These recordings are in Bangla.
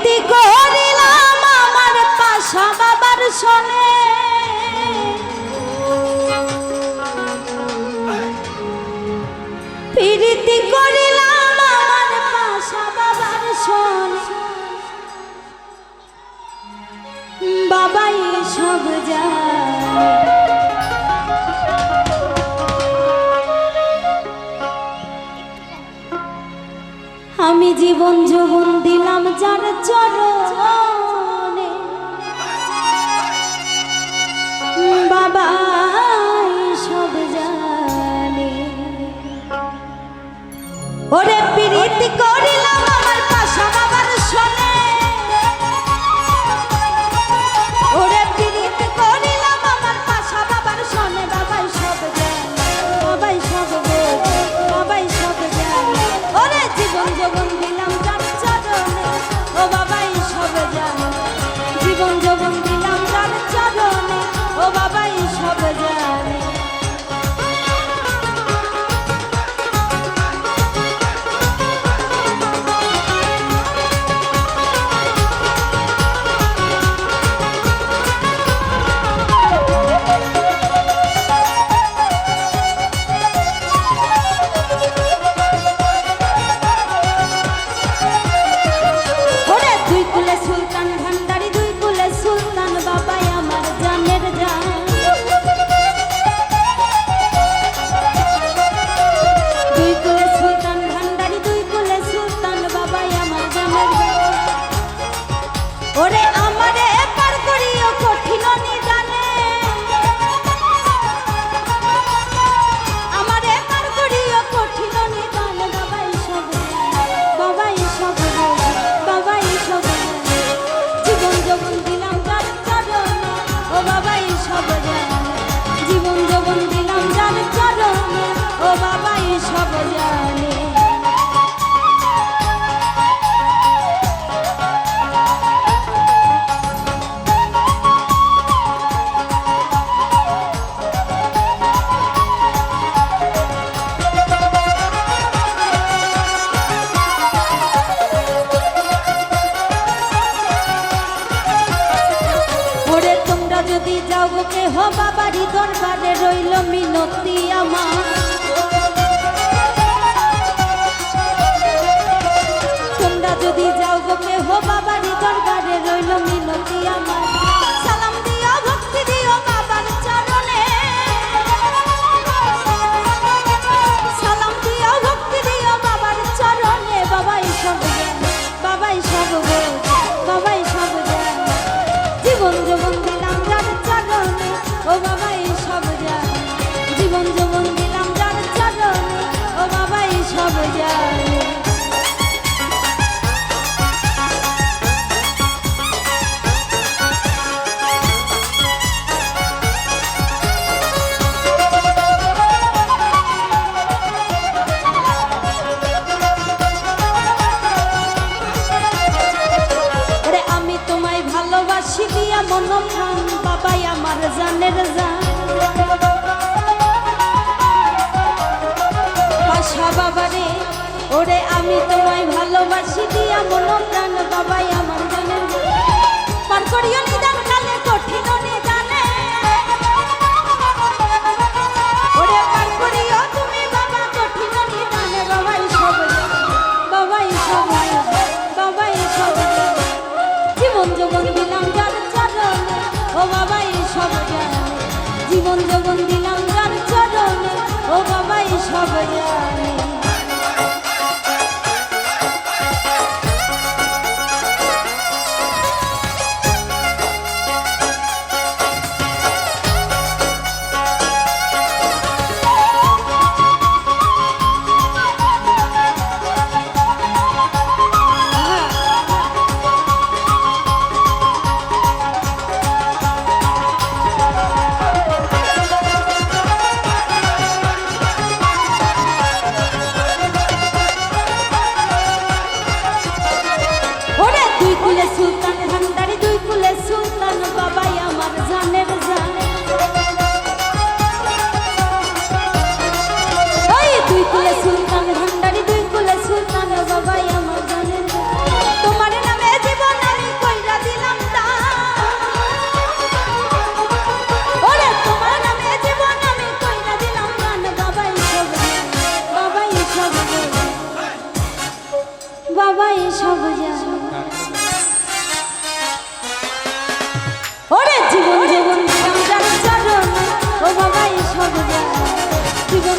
মিনতি করিলাম আমার পাশা বাবার শোনে প্রীতি করে আমি জীবন যৌবন দিলাম যার চরণে। বাবা সব জানে। ওরে প্রীতি করিল বাবারি দরবারে রইল মিনতি আমার। তোমরা যদি যাও গো হো বাবারি দরবারে রইল মিনতি আমার। জানের যা বাসা বাবারে ওরে আমি তোমায় ভালোবাসি দিয়া মনো প্রাণ বাবাই কঠিন ಒಂದ ಒಂದೇ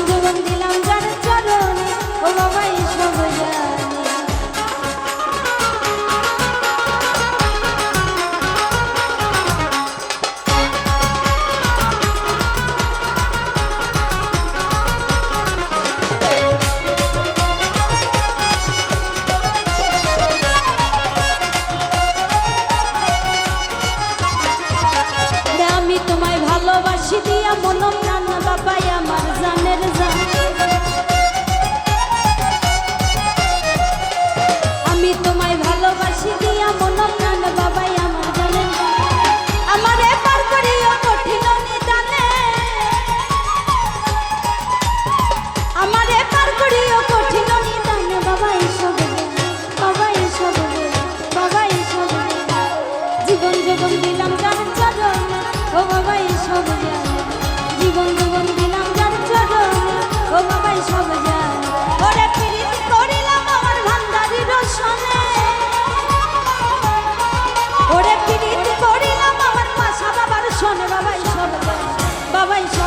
জীবন দিলাম যার আমি তোমায় ভালোবাসি দিয়া মন 问